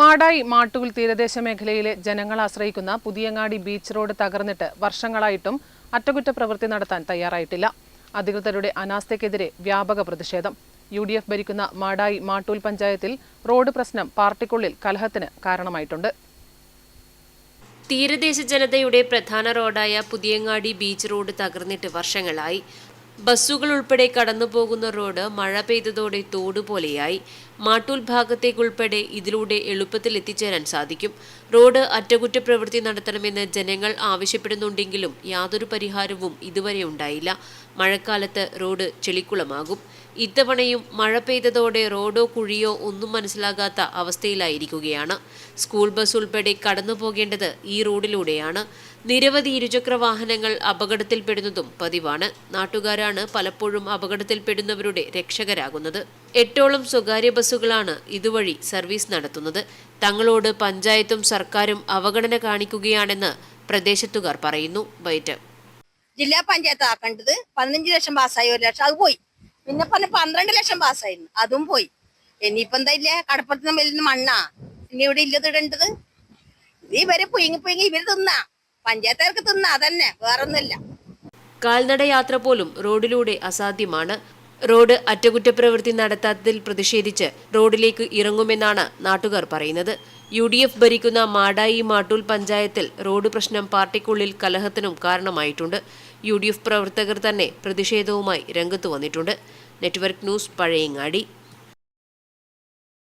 മാടായി മാട്ടൂൽ തീരദേശ മേഖലയിലെ ജനങ്ങൾ ആശ്രയിക്കുന്ന പുതിയങ്ങാടി ബീച്ച് റോഡ് തകർന്നിട്ട് വർഷങ്ങളായിട്ടും അറ്റകുറ്റപ്രവൃത്തി നടത്താൻ തയ്യാറായിട്ടില്ല. അധികൃതരുടെ അനാസ്ഥയ്ക്കെതിരെ വ്യാപക പ്രതിഷേധം. യു ഡി എഫ് ഭരിക്കുന്ന മാടായി മാട്ടൂൽ പഞ്ചായത്തിൽ റോഡ് പ്രശ്നം പാർട്ടിക്കുള്ളിൽ കലഹത്തിന് കാരണമായിട്ടുണ്ട്. തീരദേശ ജനതയുടെ പ്രധാന റോഡായ പുതിയങ്ങാടി ബീച്ച് റോഡ് തകർന്നിട്ട് വർഷങ്ങളായി. ബസ്സുകൾ ഉൾപ്പെടെ കടന്നുപോകുന്ന റോഡ് മഴ പെയ്തതോടെ തോട് പോലെയായി മാട്ടൂൽ ഭാഗത്തേക്കുൾപ്പെടെ ഇതിലൂടെ എളുപ്പത്തിൽ എത്തിച്ചേരാൻ സാധിക്കും. റോഡ് അറ്റകുറ്റപ്രവൃത്തി നടത്തണമെന്ന് ജനങ്ങൾ ആവശ്യപ്പെടുന്നുണ്ടെങ്കിലും യാതൊരു പരിഹാരവും ഇതുവരെ ഉണ്ടായില്ല. മഴക്കാലത്ത് റോഡ് ചെളിക്കുളമാകും. ഇത്തവണയും മഴ പെയ്തതോടെ റോഡോ കുഴിയോ ഒന്നും മനസ്സിലാകാത്ത അവസ്ഥയിലായിരിക്കുകയാണ്. സ്കൂൾ ബസ് ഉൾപ്പെടെ കടന്നു പോകേണ്ടത് ഈ റോഡിലൂടെയാണ്. നിരവധി ഇരുചക്ര വാഹനങ്ങൾ അപകടത്തിൽപ്പെടുന്നതും പതിവാണ്. നാട്ടുകാരാണ് പലപ്പോഴും അപകടത്തിൽപ്പെടുന്നവരുടെ രക്ഷകരാകുന്നത്. എട്ടോളം സ്വകാര്യ ബസ്സുകളാണ് ഇതുവഴി സർവീസ് നടത്തുന്നത്. തങ്ങളോട് പഞ്ചായത്തും സർക്കാരും അവഗണന കാണിക്കുകയാണെന്ന് പ്രദേശത്തുകാർ പറയുന്നു. ബൈറ്റ്. ജില്ലാ പഞ്ചായത്ത് ആക്കേണ്ടത് പതിനഞ്ച് ലക്ഷം പാസ്സായി ഒരു ലക്ഷം അത് പോയി. പിന്നെ പറഞ്ഞ പന്ത്രണ്ട് ലക്ഷം പാസ്സായിരുന്നു അതും പോയി. ഇനിയിപ്പോ എന്താ ഇല്ല കടപ്പുറത്ത് വലിയ മണ്ണാ. ഇനി ഇവിടെ ഇല്ലത് ഇടേണ്ടത്? ഇവർ പുയങ്ങി പുയങ്ങി ഇവർ തിന്നാ. പഞ്ചായത്തുകാർക്ക് തിന്നാ അതന്നെ വേറൊന്നുമില്ല. കാൽനട യാത്ര പോലും റോഡിലൂടെ അസാധ്യമാണ്. റോഡ് അറ്റകുറ്റപ്രവൃത്തി നടത്താത്തതിൽ പ്രതിഷേധിച്ച് റോഡിലേക്ക് ഇറങ്ങുമെന്നാണ് നാട്ടുകാർ പറയുന്നത്. യു ഡി എഫ് ഭരിക്കുന്ന മാടായി മാട്ടൂൽ പഞ്ചായത്തിൽ റോഡ് പ്രശ്നം പാർട്ടിക്കുള്ളിൽ കലഹത്തിനും കാരണമായിട്ടുണ്ട്. യു ഡി എഫ് പ്രവർത്തകർ തന്നെ പ്രതിഷേധവുമായി രംഗത്ത് വന്നിട്ടുണ്ട്. Network news Pazhayangadi.